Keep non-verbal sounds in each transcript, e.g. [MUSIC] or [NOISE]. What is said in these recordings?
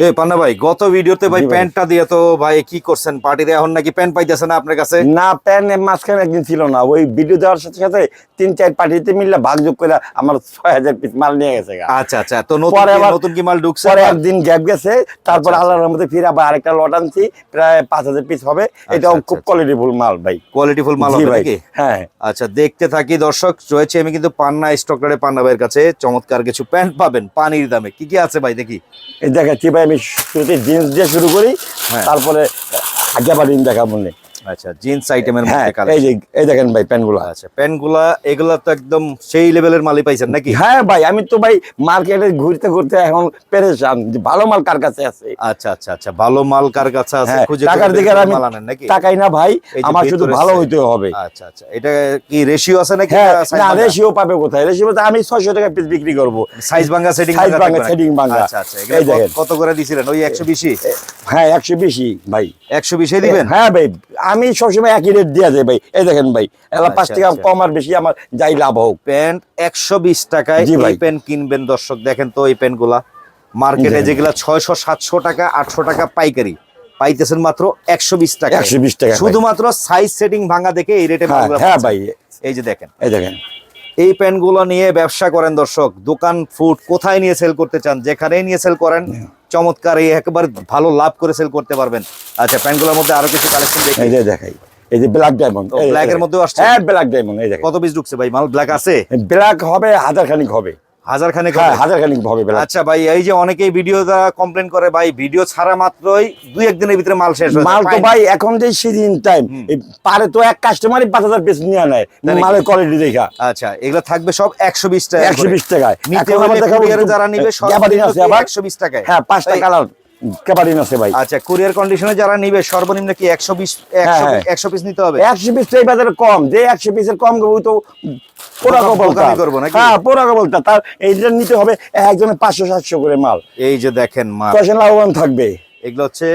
এ পান্না ভাই গত ভিডিওতে ভাই প্যান্টটা দিয়ে তো ভাই কি করছেন? পার্টিতে এখন নাকি প্যান্ট পাইতেছে না আপনার কাছে? না প্যান মাঝখানে একদিন ছিল না। ওই ভিডিও দেওয়ার সাথে সাথে তিন চার পার্টিতে মিললে করে আমার ছয় হাজার পিস মাল নিয়ে গেছে আচ্ছা আচ্ছা। তো নতুন নতুন কি মাল ঢুকছে? পরে একদিন গ্যাপ গেছে তারপর আচ্ছা, আল্লাহর রহমতে ফিরে আবার আরেকটা লট আনছি প্রায় পাঁচ হাজার পিস হবে। এটাও আচ্ছা, খুব আচ্ছা। কোয়ালিটিফুল মাল ভাই। কোয়ালিটিফুল মাল হবে ভাই হ্যাঁ। আচ্ছা দেখতে থাকি দর্শক রয়েছে আমি কিন্তু পান্না স্টকটারে পান্না ভাইয়ের কাছে। চমৎকার কিছু প্যান্ট পাবেন পানির দামে। কি কি আছে ভাই দেখি। দেখাচ্ছি ভাই আমি শুরুতে জিন্স দিয়ে শুরু করি হ্যাঁ। তারপরে বাড়ি দেখাবো মনে আচ্ছা জিন্স আইটেমের হ্যাঁ মধ্যে এই যে এই দেখেন ভাই প্যান্টগুলো। আচ্ছা প্যান্টগুলা এগুলা তো একদম সেই লেভেলের মালই পাইছেন নাকি? হ্যাঁ ভাই আমি তো ভাই মার্কেটে ঘুরতে ঘুরতে এখন ভালো মাল কার কাছে আছে। আচ্ছা আচ্ছা আচ্ছা ভালো মাল কার কাছে আছে হ্যাঁ, খুঁজে টাকার দিকে আমি নাকি? টাকাই না ভাই আমার শুধু ভালো হইতে হবে। আচ্ছা আচ্ছা এটা কি রেশিও আছে নাকি? হ্যাঁ না? রেশিও পাবে কোথায়? রেশিও আমি ছয়শো টাকা পিস বিক্রি করব। সাইজ ভাঙা সেটিং Size ভাঙা, setting ভাঙা। আচ্ছা আচ্ছা এগুলো কত- করে দিছিলেন? ওই 120 হ্যাঁ একশো বেশি ভাই। 120 দিবেন? হ্যাঁ ভাই আমি সবসময় একই রেট দিয়ে যাই ভাই। এই দেখেন ভাই এলা পাঁচ আচ্ছা, টাকা আচ্ছা। কম আর বেশি আমার যাই লাভ হোক। প্যান্ট 120 টাকায় এই প্যান্ট কিনবেন দর্শক দেখেন তো এই প্যান্টগুলা। মার্কেটে দেখেন। যেগুলা ছয়শো সাতশো টাকা 800 টাকা পাইকারি পাইতেছেন মাত্র 120 টাকা একশো বিশ টাকা শুধুমাত্র সাইজ সেটিং ভাঙা দেখে এই রেটে হ্যাঁ হ্যাঁ ভাই। এই যে দেখেন। এই দেখেন। এই প্যান্টগুলো নিয়ে ব্যবসা করেন দর্শক। দোকান ফুড কোথায় নিয়ে সেল করতে চান যেখানে নিয়ে সেল করেন চমৎকার এই একেবারে ভালো লাভ করে সেল করতে পারবেন। আচ্ছা প্যান্টগুলোর মধ্যে আরও কিছু কালেকশন দেখি। দেখাই। এই যে ব্ল্যাক ডায়মন্ড ব্ল্যাক এর মধ্যেও আসছে? হ্যাঁ ব্ল্যাক ডায়মন্ড এই দেখেন। কত পিস ঢুকছে ভাই? মাল ব্ল্যাক আছে? ব্ল্যাক হবে হাজার খানিক হবে। হ্যাঁ? হবে। আচ্ছা ভাই এই যে অনেকেই ভিডিও দ্বারা কমপ্লেন করে ভাই ভিডিও ছাড়া মাত্রই দুই একদিনের ভিতরে মাল শেষ হয়ে মাল তো ভাই এখন যে সিজন টাইম পারে তো এক কাস্টমারই পাঁচ হাজার পিস নিয়ে নেয় মালের কোয়ালিটি দেখা। আচ্ছা এগুলো থাকবে সব একশো বিশ টাকা একশো বিশ টাকায়। যারা নিবে একশো বিশ টাকায়। হ্যাঁ পাঁচটা কালার ক্যাবারিন আছে ভাই। আচ্ছা কুরিয়ার কন্ডিশনে যারা নিবে সর্বনিম্ন কি একশো বিশ হ্যাঁ। একশো পিস নিতে হবে? একশো পিস তো এই বাজারে কম। যে একশো পিসের কম ওই তো পোড়া বোকা- করব নাকি? হ্যাঁ পোড়া কবলটা তার এইটা নিতে হবে একজনের পাঁচশো সাতশো করে মাল। এই যে দেখেন মাল। লাভবান থাকবে? এগুলো হচ্ছে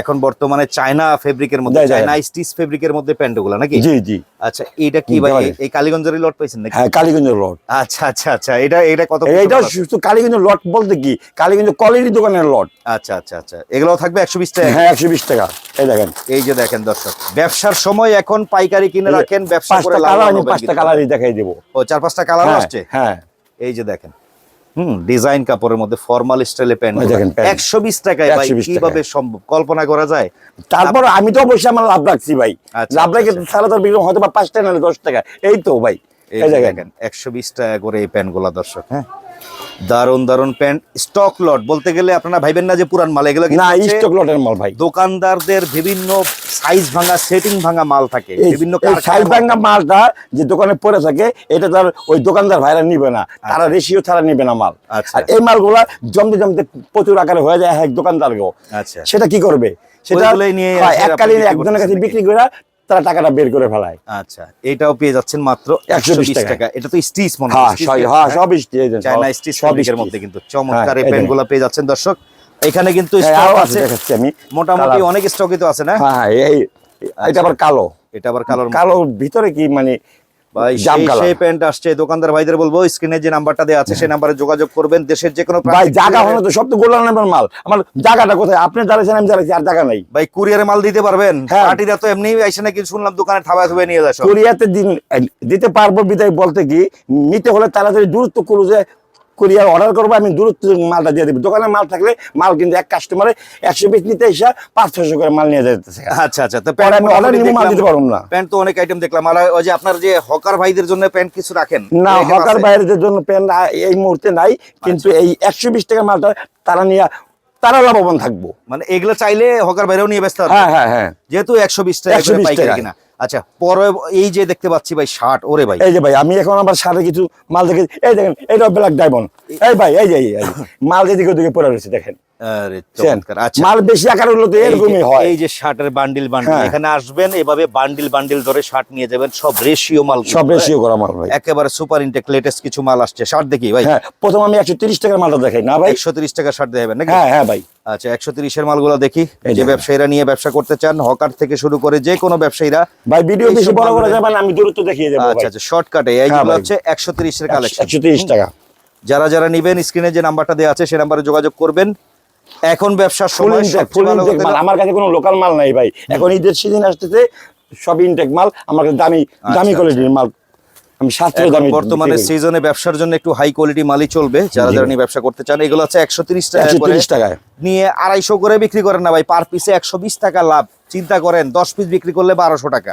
এখন বর্তমানে চায়না ফেব্রিকের মধ্যে। চায়না স্টিচ ফেব্রিকের মধ্যে প্যান্টগুলো নাকি? জি জি। আচ্ছা এটা কি ভাই? এই- কালীগঞ্জের লট পাইছেন নাকি? হ্যাঁ কালীগঞ্জের লট আচ্ছা আচ্ছা আচ্ছা এটা এটা কত পিস শুধু কালীগঞ্জ লট বলতে কি? কালীগঞ্জ কোয়ালিটি দোকানের লট আচ্ছা আচ্ছা আচ্ছা এগুলো থাকবে একশো বিশ টাকা? হ্যাঁ একশো বিশ টাকা। এই দেখেন। এই যে দেখেন দর্শক ব্যবসার সময় এখন পাইকারি কিনে রাখেন ব্যবসা করে আমি হবেন পাঁচটা কালারই দেখাই দেবো। ও চার পাঁচটা কালার হ্যাঁ, আসছে? হ্যাঁ। এই যে দেখেন। হুম ডিজাইন কাপড়ের মধ্যে ফর্মাল স্টাইলে প্যান্ট। একশো বিশ টাকায় ভাই 120 টাকায়। কীভাবে সম্ভব? কল্পনা করা যায়? তারপর আমি তো অবশ্যই আমার লাভ রাখছি ভাই। আচ্ছা, লাভ রাখি রাখে তো সারা তার হয়তো বা পাঁচ টাকা নাহলে দশ টাকা। এই তো ভাই। এই এই যে দেখেন দেখেন একশো বিশ টাকা করে এই প্যান্ট দর্শক হ্যাঁ? দারুণ দারুণ প্যান্ট। স্টক লট বলতে গেলে আপনারা ভাইবেন না যে পুরান মাল এগুলো না স্টক লটের মাল ভাই। দোকানদারদের বিভিন্ন সাইজ ভাঙা সেটিং ভাঙা মাল থাকে বিভিন্ন সাইজ ভাঙ্গা মালটা যে দোকানে পড়ে থাকে এটা তার ওই দোকানদার ভাইরা নিবে না তারা রেশিও ছাড়া নিবে না মাল। আচ্ছা। আর এই মালগুলা জমতে জমতে প্রচুর আকারে হয়ে যায় এক দোকানদারকেও। আচ্ছা। সেটা কি করবে? সেটা নিয়ে এককালীন একজনের কাছে বিক্রি করে তারা টাকাটা বের করে ফেলায়। আচ্ছা এটাও পেয়ে যাচ্ছেন মাত্র একশো বিশ টাকা। এটা তো স্টিচ মনে হ্যাঁ হয় সব- হ্যাঁ চায়না স্টিচ মধ্যে কিন্তু চমৎকার হ্যাঁ, এই এই প্যান্টগুলা পেয়ে যাচ্ছেন দর্শক। এখানে কিন্তু স্টক আছে আছে। দেখাচ্ছি আমি। মোটামুটি অনেক স্টকই তো আছে না? হ্যাঁ এই এটা আবার কালো। এটা আবার কালো কালো ভিতরে কি মানে ভাই সেই প্যান্ট আসছে। দোকানদার ভাইদের বলব স্ক্রিনে যে নাম্বারটা দেওয়া আছে সেই নাম্বারে যোগাযোগ করবেন। দেশের যে কোনো ভাই জায়গা হলো তো সব তো গোল্ডেন নাম্বার মাল। আমার জায়গাটা কোথায়? আপনি আমি আর জায়গা নাই। ভাই কুরিয়ারে মাল দিতে পারবেন। হ্যাঁ। পার্টিরা তো এমনি নাকি শুনলাম দোকানে থুবে নিয়ে। দিন দিতে পারব বিদায় বলতে কি নিতে হলে তাড়াতাড়ি দূরত্ব করব যে কোরিয়ার অর্ডার করব আমি দূরত্ব মালটা দিয়ে দেবো। দোকানে মাল থাকলে মাল কিন্তু এক কাস্টমারে একশো পিস নিতে এসে পাঁচ ছশো করে মাল নিয়ে যেতেছে। আচ্ছা আচ্ছা তো প্যান্ট আমি অর্ডার নিবো মাল দিতে পারব না। প্যান্ট তো অনেক আইটেম দেখলাম। আর ওই যে আপনার যে হকার ভাইদের জন্য প্যান্ট কিছু রাখেন? না হকার? বাইরের জন্য প্যান্ট এই মুহূর্তে নাই কিন্তু আচ্ছা। এই একশো বিশ টাকা মালটা তারা নিয়ে তারা লাভবান থাকব। মানে এগুলো চাইলে হকার বাইরেও নিয়ে ব্যস্ত হ্যাঁ হ্যাঁ হ্যাঁ। যেহেতু একশো বিশ টাকা একশো 120 পাইকারি টাকা। কিনা। আচ্ছা পরে এই যে দেখতে পাচ্ছি ভাই শার্ট ওরে ভাই। এই যে ভাই আমি এখন আবার সাথে কিছু মাল দেখে এই দেখেন এটা ব্ল্যাক ডায়মন্ড এই ভাই এই যে [LAUGHS] মাল যেদিকে ওদিকে পড়ে রয়েছে দেখেন। আচ্ছা। মাল বেশি আকার হলো তো এরকমই হয়। এই যে শার্টের বান্ডিল বান্ডিল হ্যাঁ। এখানে আসবেন এভাবে বান্ডিল বান্ডিল ধরে শার্ট নিয়ে যাবেন সব রেশিও মাল সব রেশিও করা মাল ভাই। একেবারে সুপার ইনটেক লেটেস্ট কিছু মাল আসছে শার্ট দেখি ভাই। হ্যাঁ প্রথম আমি একশো তিরিশ টাকার মালটা দেখাই। না ভাই? একশো তিরিশ টাকা শার্ট দেবেন নাকি? হ্যাঁ হ্যাঁ ভাই। আচ্ছা একশো তিরিশের মালগুলো দেখি। যে। ব্যবসায়ীরা নিয়ে ব্যবসা করতে চান হকার থেকে শুরু করে যে কোনো ব্যবসায়ীরা ভাই ভিডিও বেশি বড় করে যাবেন আমি দূরত্ব দেখিয়ে দেবো আচ্ছা আচ্ছা শর্টকাটে হ্যাঁ এইগুলো হচ্ছে একশো তিরিশের কালেকশন একশো তিরিশ টাকা। যারা যারা নিবেন স্ক্রিনে যে নাম্বারটা দেওয়া আছে সেই নাম্বারে যোগাযোগ করবেন। এখন না- আমার কাছে কোনো লোকাল মাল নাই ভাই। এখন ঈদের সিজন আসতেছে সব ইনটেক মাল আমার কাছে দামি দামি আচ্ছা, কোয়ালিটির মাল আমি সাতশো এখন দামি বর্তমানে। সিজনে ব্যবসার জন্য একটু হাই কোয়ালিটি মালই চলবে। যারা যারা নিয়ে ব্যবসা করতে চান এগুলো হচ্ছে একশো তিরিশ টাকা করে। 130 টাকায়। নিয়ে আড়াইশো করে বিক্রি করেন না ভাই পার পিসে একশো বিশ টাকা লাভ। চিন্তা করেন দশ পিস বিক্রি করলে বারোশো টাকা।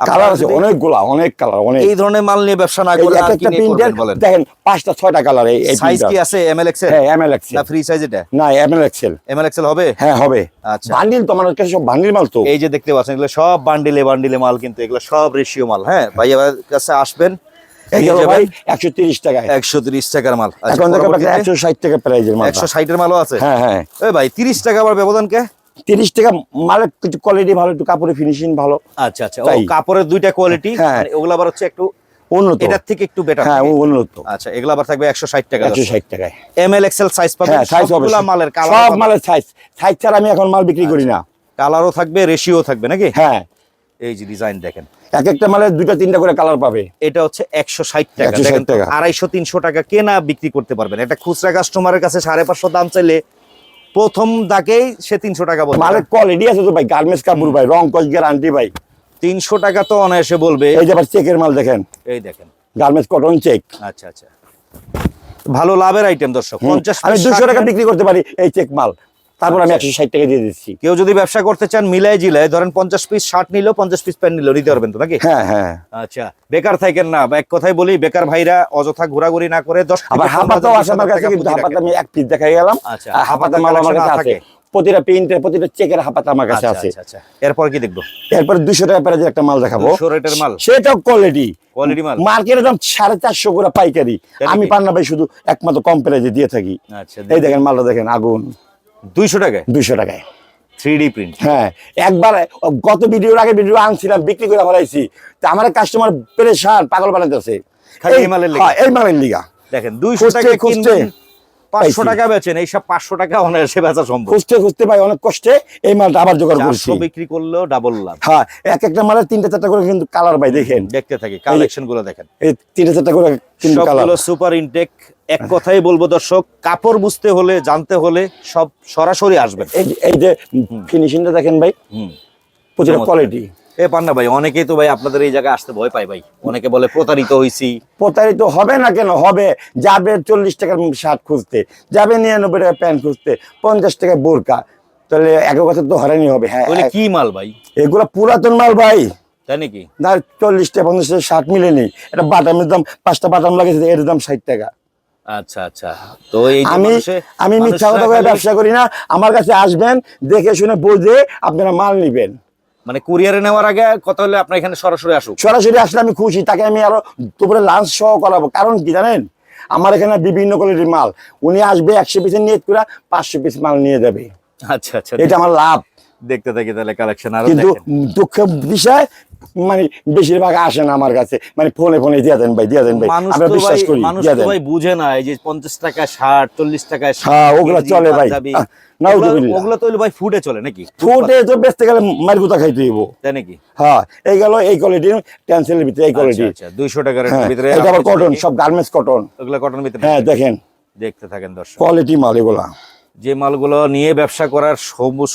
কালার আছে অনেকগুলা অনেক কালার অনেক। এই ধরনের মাল নিয়ে ব্যবসা না করে আর কি একটা নিয়ে বলেন? দেখেন পাঁচটা ছয়টা কালার এই সাইজ কি আছে? এম এল এক্সেল হ্যাঁ এম এল এক্সেল না ফ্রি সাইজ এটা? না এক্সেল এক্সেল হবে? হ্যাঁ হবে। আচ্ছা। বান্ডিল তো আমার কাছে সব বান্ডিল মাল তো। এই যে দেখতে পাচ্ছেন এগুলো সব বান্ডিলে বান্ডিলে মাল কিন্তু এগুলো সব রেশিও মাল হ্যাঁ? ভাই আমার কাছে আসবেন একশো তিরিশ টাকায়। একশো তিরিশ টাকার মাল। আচ্ছা, একশো ষাট টাকা প্রাইজের মাল। একশো ষাটের মালও আছে? হ্যাঁ হ্যাঁ। ওই ভাই তিরিশ টাকা আবার ব্যবধান কে তিরিশ টাকা মালের কিছু কোয়ালিটি ভালো একটু কাপড়ের ফিনিশিং ভালো। আচ্ছা আচ্ছা। ও কাপড়ের দুইটা কোয়ালিটি হ্যাঁ। ওগুলো আবার হচ্ছে একটু উন্নত। এটার থেকে একটু বেটার হ্যাঁ উন্নত। আচ্ছা এগুলো আবার থাকবে একশো ষাট টাকা একশো ষাট টাকায়। এম এল এক্সেল সাইজ পাবেন হ্যাঁ সাইজ হবে সবগুলা মালের সব মালের সাইজ সাইজ ছাড়া আমি এখন মাল বিক্রি করি না। কালারও থাকবে রেশিও থাকবে নাকি? হ্যাঁ। এই যে ডিজাইন দেখেন। এক একটা মালের দুটা তিনটা করে কালার পাবে। এটা হচ্ছে একশো ষাট টাকা। দেখেন তো, টাকা। আড়াইশো তিনশো টাকা কেনা বিক্রি করতে পারবেন। একটা খুচরা কাস্টমারের কাছে সাড়ে পাঁচশো দাম চাইলে প্রথম দাকেই সে তিনশো টাকা বলবে। মালের কোয়ালিটি আছে তো ভাই গার্মেন্টস কাপড় ভাই রং কস গ্যারান্টি ভাই। তিনশো টাকা তো অনায়াসে বলবে। এই যে আবার চেকের মাল দেখেন। এই দেখেন। গার্মেন্টস কটন চেক আচ্ছা আচ্ছা। ভালো লাভের আইটেম দর্শক পঞ্চাশ আমি দুশো টাকা বিক্রি করতে পারি এই চেক মাল। তারপর আমি আচ্ছা। একশো ষাট টাকা দিয়ে দিচ্ছি। কেউ যদি ব্যবসা করতে চান মিলাই জিলাই ধরেন পঞ্চাশ পিস শার্ট নিলো পঞ্চাশ পিস প্যান্ট নিলো নিতে পারবেন তো নাকি? হ্যাঁ হ্যাঁ। আচ্ছা বেকার থাকেন না। এক কথাই বলি বেকার ভাইরা অযথা ঘোরাঘুরি না করে দশ আবার হাফাতাও আছে আমার কাছে কিন্তু হাফাতা আমি এক পিস দেখাই গেলাম। আচ্ছা, হাফাতা মাল আমার কাছে আছে। প্রতিটা প্রিন্টের প্রতিটা চেকের আমার কাছে আচ্ছা আছে। আচ্ছা আচ্ছা। এরপর কি দেখব? এরপরে দুশো টাকা একটা মাল দেখাবো। 200 রেটের মাল? সেটাও কোয়ালিটি Quality মাল? মার্কেটের দাম সাড়ে চারশো করে পাইকারি। আমি পান্না ভাই শুধু একমাত্র কম প্রাইজে দিয়ে থাকি। আচ্ছা এই দেখেন মালটা দেখেন আগুন। দুইশো টাকায়? দুইশো টাকায়। Three print. হ্যাঁ একবার গত ভিডিওর আগে ভিডিও আনছিলাম বিক্রি করে ফেলাইছি। তা আমার কাস্টমার পেরেশান পাগল বানাইতেছে। এই এই মালের লিগা? হ্যাঁ, এই মালের লিগা। দেখেন দুইশো টাকা খুঁজতে। পাঁচশো টাকা বেচেন এইসব পাঁচশো টাকা অনায়াসে বেচা সম্ভব। খুঁজতে খুঁজতে ভাই অনেক কষ্টে এই মালটা আবার জোগাড় করছি। বিক্রি করলেও ডাবল লাভ। হ্যাঁ এক একটা মালের তিনটা চারটা করে কিন্তু কালার ভাই দেখেন। দেখতে থাকি কালেকশনগুলো দেখেন। এই তিনটা চারটা করে কিন্তু কালার সুপার ইনটেক এক কথাই বলব দর্শক কাপড় বুঝতে হলে জানতে হলে সব সরাসরি আসবেন। এই যে- ফিনিশিংটা দেখেন ভাই প্রচুর কোয়ালিটি এ পান্না ভাই অনেকেই তো ভাই আপনাদের এই জায়গায় আসতে ভয় পায় ভাই। অনেকে বলে প্রতারিত হইছি। প্রতারিত হবে না কেন? হবে। যাবে চল্লিশ টাকার শার্ট খুঁজতে যাবে নিরানব্বই টাকা প্যান্ট খুঁজতে পঞ্চাশ টাকা বোরকা। তাহলে এক কথা তো হরানি হবে হ্যাঁ। কি মাল ভাই? এগুলো পুরাতন মাল ভাই। তাই নাকি? না চল্লিশ টাকা পঞ্চাশ টাকা শার্ট মিলেনি। এটা বাটামের দাম পাঁচটা বাটাম লাগেছে এর দাম ষাট টাকা। আচ্ছা আচ্ছা। তো এই আমি আমি মিথ্যা কথা করে ব্যবসা করি না। আমার কাছে আসবেন দেখে শুনে বুঝে আপনারা মাল নিবেন। মানে কুরিয়ারে নেওয়ার আগে কথা হলে আপনার এখানে সরাসরি আসুক। সরাসরি আসলে আমি খুশি তাকে আমি আরও দুপুরে লাঞ্চ সহ করাবো। কারণ কি জানেন? আমার এখানে বিভিন্ন কোয়ালিটির মাল। উনি আসবে একশো পিসের নিয়ে করে পাঁচশো পিস মাল নিয়ে যাবে। আচ্ছা আচ্ছা। এটা আমার লাভ। দেখতে থাকি তাহলে কালেকশন আরও কিন্তু। দুঃখের বিষয় মানে বেশিরভাগ আসে না আমার কাছে। মানে ফোনে ফোনে দিয়ে দেন ভাই দিয়ে দেন ভাই। আমরা বিশ্বাস করি মানুষ তো ভাই বুঝে না এই যে পঞ্চাশ টাকা ষাট চল্লিশ টাকা হ্যাঁ, ওগুলা চলে ভাই। ওগুলো তো ভাই ফুডে চলে নাকি? ফুটে তো বেচতে গেলে মারগুতা খাইতে হইব। তাই নাকি? হ্যাঁ এই গেল এই কোয়ালিটি টেন্সিলের ভিতরে এই কোয়ালিটি আচ্ছা আচ্ছা দুইশো টাকার হ্যাঁ ভিতরে এটা আবার কটন সব গার্মেন্টস কটন ওগুলা কটন ভিতরে হ্যাঁ দেখেন। দেখতে থাকেন দর্শক। কোয়ালিটি মাল এগুলা। যে মালগুলো নিয়ে ব্যবসা করার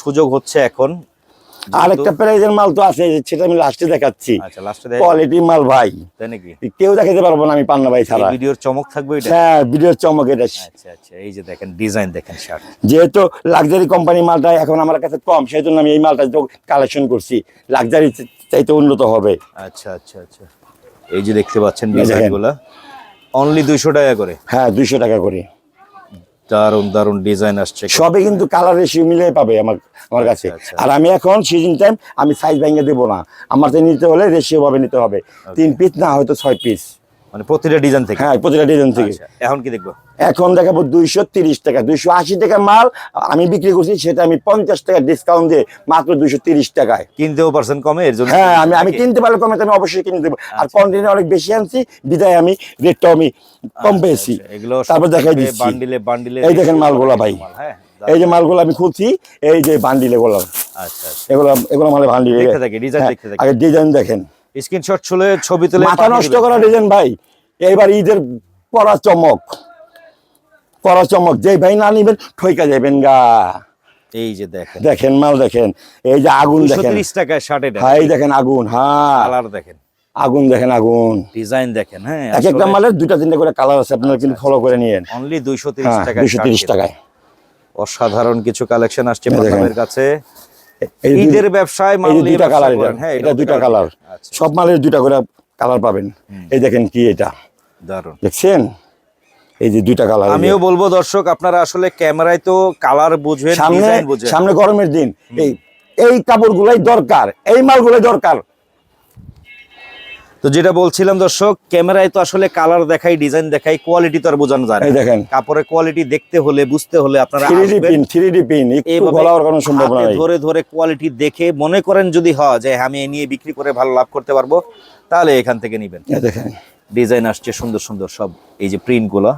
সুযোগ হচ্ছে এখন। আর একটা প্রাইজের মাল তো আছে সেটা আমি লাস্টে দেখাচ্ছি। আচ্ছা কোয়ালিটি মাল ভাই। তাই নাকি? কেউ দেখাতে পারব না আমি পান্না ভাই ছাড়া। ভিডিওর চমক থাকবে এটা হ্যাঁ ভিডিওর চমক এটা। আচ্ছা আচ্ছা এই যে দেখেন ডিজাইন দেখেন যেহেতু লাক্সারি কোম্পানি মালটা এখন আমার কাছে কম সেই জন্য আমি এই মালটা কালেকশন করছি লাক্সারি চাইতে উন্নত হবে। আচ্ছা আচ্ছা আচ্ছা। এই যে দেখতে পাচ্ছেন দেখেন। ডিজাইনগুলা। অনলি দুইশো টাকা করে। হ্যাঁ দুইশো টাকা করে। দারুণ দারুণ ডিজাইন আসছে। সবে কিন্তু কালার রেশিও মিলে পাবে আমার আমার কাছে। আচ্ছা। আর আমি এখন সিজন টাইম আমি সাইজ ভেঙে দেবো না। আমার তো নিতে হলে রেশিও ভাবে নিতে হবে। তিন পিস না হয়তো ছয় পিস মানে প্রতিটা ডিজাইন থেকে। হ্যাঁ প্রতিটা ডিজাইন থেকে। আচ্ছা, এখন কি দেখব? এখন দেখাবো দুইশো তিরিশ টাকা দুইশো আশি টাকা মাল আমি বিক্রি করছি সেটা আমি পঞ্চাশ টাকা ডিসকাউন্ট দিয়ে মাত্র দুইশো তিরিশ টাকায়। কিনতেও পারছেন কমে এর জন্য হ্যাঁ আমি আমি কিনতে পারলে কমে আমি অবশ্যই কিনে দেবো। আর আচ্ছা। অনেক বেশি আনছি বিদায় আমি রেটটাও আমি কম আচ্ছা, পেয়েছি। এগুলো তারপর দেখাই দিচ্ছি। বান্ডিলে বান্ডিলে এই দেখেন মালগুলা ভাই। হ্যাঁ এই যে মালগুলো আমি খুলছি এই যে বান্ডিল এগুলো আচ্ছা এগুলো এগুলো মানে বান্ডিল থাকি, থাকি। আগে ডিজাইন দেখেন। স্ক্রিনশট ছুলে ছবি তুলে মাথা নষ্ট করা ডিজাইন ভাই এইবার ঈদের পরা চমক। করা চমক যেই ভাই না নিবেন ঠইকা যাবেন গা। এই যে দেখেন। দেখেন মাল দেখেন এই যে আগুন দেখেন। তিরিশ টাকায় শার্ট এটা এই দেখেন আগুন হ্যাঁ কালার দেখেন। আগুন দেখেন আগুন। ডিজাইন দেখেন হ্যাঁ এক একটা মালের দুটা তিনটা করে কালার আছে আপনারা কিন্তু ফলো করে নিয়েন। অনলি দুইশো তিরিশ হ্যাঁ টাকায় দুশো shirt তিরিশ কিন্তু। টাকায়। অসাধারণ কিছু কালেকশন আসছে এই কাছে। ঈদের ব্যবসায় মাল দুইটা কালার এটা। হ্যাঁ এটা দুইটা কালার আচ্ছা। সব মালের দুইটা করে কালার পাবেন। এই দেখেন কি এটা। দারুণ দেখছেন? এই যে দুইটা কালার আমিও বলব দর্শক আপনারা আসলে ক্যামেরায় তো কালার বুঝবেন সামনে সামনে গরমের দিন। এই এই কাপড় গুলাই দরকার। এই মালগুলাই দরকার। তো যেটা বলছিলাম দর্শক ক্যামেরায় তো আসলে কালার দেখাই ডিজাইন দেখাই কোয়ালিটি তো আর বোঝানো যায় না। দেখেন। কাপড়ের কোয়ালিটি দেখতে হলে বুঝতে হলে আপনারা থ্রি ডি আসবেন। পিন থ্রি পিন একটু গলার কোনো সম্ভাবনা নাই। ধরে ধরে কোয়ালিটি দেখে মনে করেন যদি হয় যে আমি এ নিয়ে বিক্রি করে ভালো লাভ করতে পারব তাহলে এখান থেকে নিবেন। দেখেন। ডিজাইন আসছে সুন্দর সুন্দর সব এই যে প্রিন্টগুলো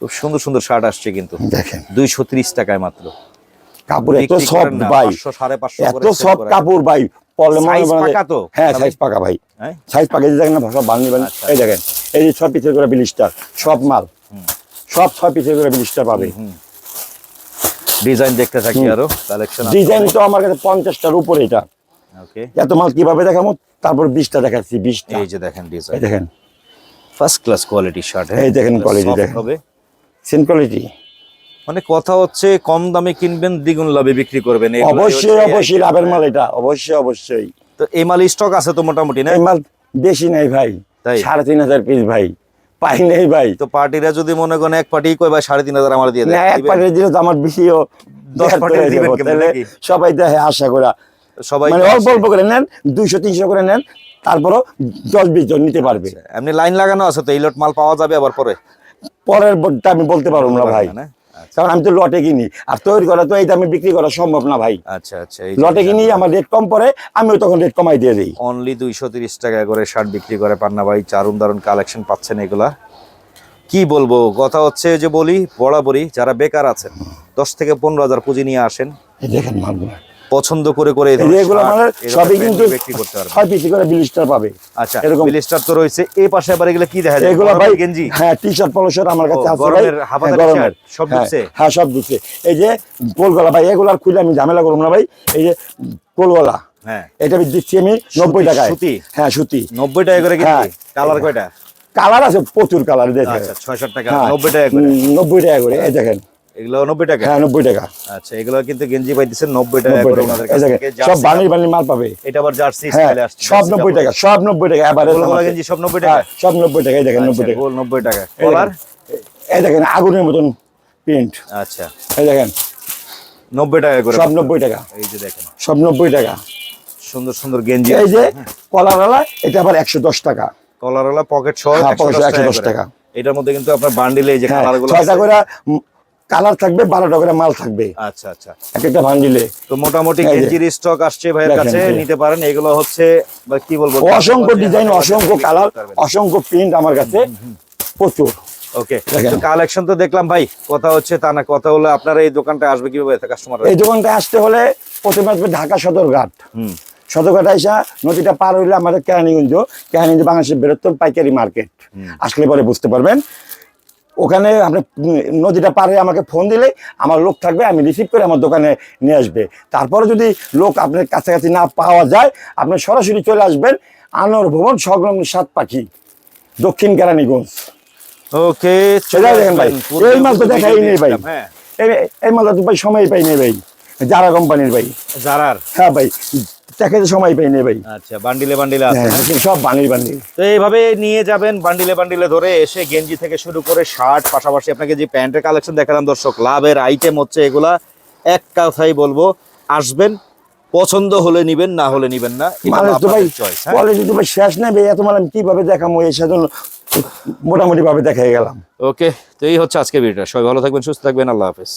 খুব সুন্দর সুন্দর শার্ট আসছে কিন্তু। দেখেন। দুইশো ত্রিশ টাকায় মাত্র। কাপড় এত সফট ভাই। 500, সাড়ে পাঁচশো এত সফট কাপড় ভাই। পাকা তো? হ্যাঁ সাইজ পাকা ভাই। হ্যাঁ? সাইজ পাকা এই যে দেখেন না সব বান নিবেন আচ্ছা, এই দেখেন এই যে ছয় পিসের করে বিলিস্টার সব মাল। সব ছয় পিসের করে বিলিস্টার পাবে। ডিজাইন দেখতে থাকি আরও কালেকশন ডিজাইন তো আমার কাছে পঞ্চাশটার উপরে এটা। ওকে এত মাল কীভাবে দেখাবো? তারপর বিশটা দেখাচ্ছি বিশটা। এই যে দেখেন এই ডিজাইন দেখেন ফার্স্ট ক্লাস কোয়ালিটি শার্ট এই দেখেন quality দেখেন। হবে। সেম কোয়ালিটি মানে কথা হচ্ছে কম দামে কিনবেন দ্বিগুণ লাভে বিক্রি করবেন। অবশ্যই অবশ্যই লাভের মাল এটা অবশ্যই অবশ্যই। তো এই মাল স্টক আছে তো মোটামুটি না? এই মাল বেশি নাই ভাই? সাড়ে তিন হাজার পিস ভাই পাই নেই ভাই। তো পার্টিরা যদি মনে করেন এক পার্টি কয় ভাই সাড়ে তিন হাজার আমার দিয়ে না দেয় এক? পার্টি দিলে তো আমার বেশিও দশ পার্টি? সবাই দেখে আশা করা। সবাই মানে অল্প অল্প করে নেন দুইশো তিনশো করে নেন তারপরও দশ বিশ জন নিতে পারবে। এমনি লাইন লাগানো আছে তো এই লট মাল পাওয়া যাবে আবার পরে? পরের আমি বলতে পারব না ভাই? আচ্ছা, কারণ আমি তো লটে কিনি। আর তৈরি করা তো এই দামে বিক্রি করা সম্ভব না ভাই। আচ্ছা আচ্ছা লটে কিনি আমার রেট কম পরে আমিও তখন রেট কমাই দিয়ে দিই। অনলি দুইশো তিরিশ টাকা করে শার্ট বিক্রি করে পান্না ভাই চারুন দারুণ কালেকশন পাচ্ছেন এগুলা। কি বলব কথা হচ্ছে যে বলি বরাবরই যারা বেকার আছেন দশ থেকে পনেরো হাজার পুঁজি নিয়ে আসেন। দেখেন মালগুলো। পছন্দ করে করে এগুলো মানে সবই কিন্তু বিক্রি করতে পারবেন। ছয় পিসি করে বিলিস্টার পাবে। আচ্ছা এরকম- বিলিস্টার তো রয়েছে। এই পাশে আবার এগুলো কি দেখা যায়? এগুলো ভাই গেঞ্জি? হ্যাঁ টি শার্ট পলো শার্ট আমার কাছে আছে গরমের হাফাদার হ্যাঁ, সব হ্যাঁ, হ্যাঁ সব ঢুকছে এই যে গোলগলা ভাই এগুলো আর খুলে আমি ঝামেলা করব না ভাই। এই যে গোলগলা হ্যাঁ। এটা আমি দিচ্ছি আমি নব্বই টাকায়। সুতি? হ্যাঁ সুতি। নব্বই টাকা করে। কালার কয়টা? কালার আছে প্রচুর কালার দেখেন। আচ্ছা ছয় টাকা হ্যাঁ, নব্বই টাকা করে। টাকা করে এই দেখেন। এগুলো টাকা? হ্যাঁ নব্বই টাকা। আচ্ছা এগুলো কিন্তু গেঞ্জি পাইতেছেন নব্বই টাকা করে টাকা। ওনাদের কাছ থেকে সব জার্সি বানির বানির মাল পাবে। এটা আবার জার্সি হ্যাঁ স্টাইলে আসছে সব নব্বই টাকা সব নব্বই টাকা এবারে গোলগলা গেঞ্জি সব নব্বই টাকা? হ্যাঁ, সব নব্বই টাকা এই দেখেন নব্বই টাকা। গোল নব্বই টাকা। কলার দেখেন, এই দেখেন আগুনের মতন প্রিন্ট আচ্ছা। এই দেখেন নব্বই টাকা করে সব নব্বই টাকা। এই যে দেখেন। সব টাকা। সুন্দর সুন্দর গেঞ্জি এই যে কলারওয়ালা এটা আবার একশো দশ টাকা। কলারওয়ালা পকেট সহ হ্যাঁ, 110 pocket সহ 110 করে। টাকা। এটার মধ্যে কিন্তু আপনার বান্ডিলে এই যে হ্যাঁ, কালারগুলো ছয়টা করে কালার থাকবে বারোটা করে মাল থাকবে। আচ্ছা আচ্ছা। এক একটা ভান্ডিলে তো মোটামুটি গেঞ্জির স্টক আসছে ভাইয়ের কাছে নিতে পারেন। এগুলো হচ্ছে কি বলব অসংখ্য ডিজাইন অসংখ্য কালার অসংখ্য প্রিন্ট আমার কাছে। প্রচুর। ওকে কালেকশন তো দেখলাম ভাই কথা হচ্ছে তা না কথা হলো আপনারা এই দোকানটা আসবে কীভাবে কাস্টমার এই দোকানটা আসতে হলে প্রথমে আসবে ঢাকা সদরঘাট। হুম। সদরঘাট আইসা নদীটা পার হইলে আমাদের কেরানীগঞ্জ কেরানীগঞ্জ বাংলাদেশের বৃহত্তম পাইকারি মার্কেট। আসলে পরে বুঝতে পারবেন। ওখানে আপনি নদীটা পার আমাকে ফোন দিলে আমার লোক থাকবে আমি রিসিভ করে আমার দোকানে নিয়ে আসবে। তারপরে যদি লোক আপনার কাছাকাছি না পাওয়া যায় আপনি সরাসরি চলে আসবেন আনোয়ার ভবন সংলগ্ন সাত পাখি দক্ষিণ কেরানীগঞ্জ। ওকে সেটাই দেখেন ভাই। এই তো দেখাই নেই ভাই। হ্যাঁ। এই- মালটা তো ভাই সময় পাই নেই ভাই। যারা কোম্পানির ভাই। জারার হ্যাঁ ভাই। দেখাতে সময় পাই ভাই আচ্ছা বান্ডিলে বান্ডিলে আছে হ্যাঁ, সব বানির বানির তো এইভাবে নিয়ে যাবেন বান্ডিলে বান্ডিলে ধরে এসে গেঞ্জি থেকে শুরু করে শার্ট পাশাপাশি আপনাকে যে প্যান্টের কালেকশন দেখালাম দর্শক লাভের আইটেম হচ্ছে এগুলা। এক কথাই বলব আসবেন পছন্দ হলে নিবেন না হলে নিবেন না মানে ভাই শেষ নেবে এত মাল আমি কীভাবে দেখাবো এই সেজন্য মোটামুটি ভাবে দেখাই গেলাম। ওকে তো এই হচ্ছে আজকে ভিডিওটা সবাই ভালো থাকবেন সুস্থ থাকবেন আল্লাহ হাফেজ।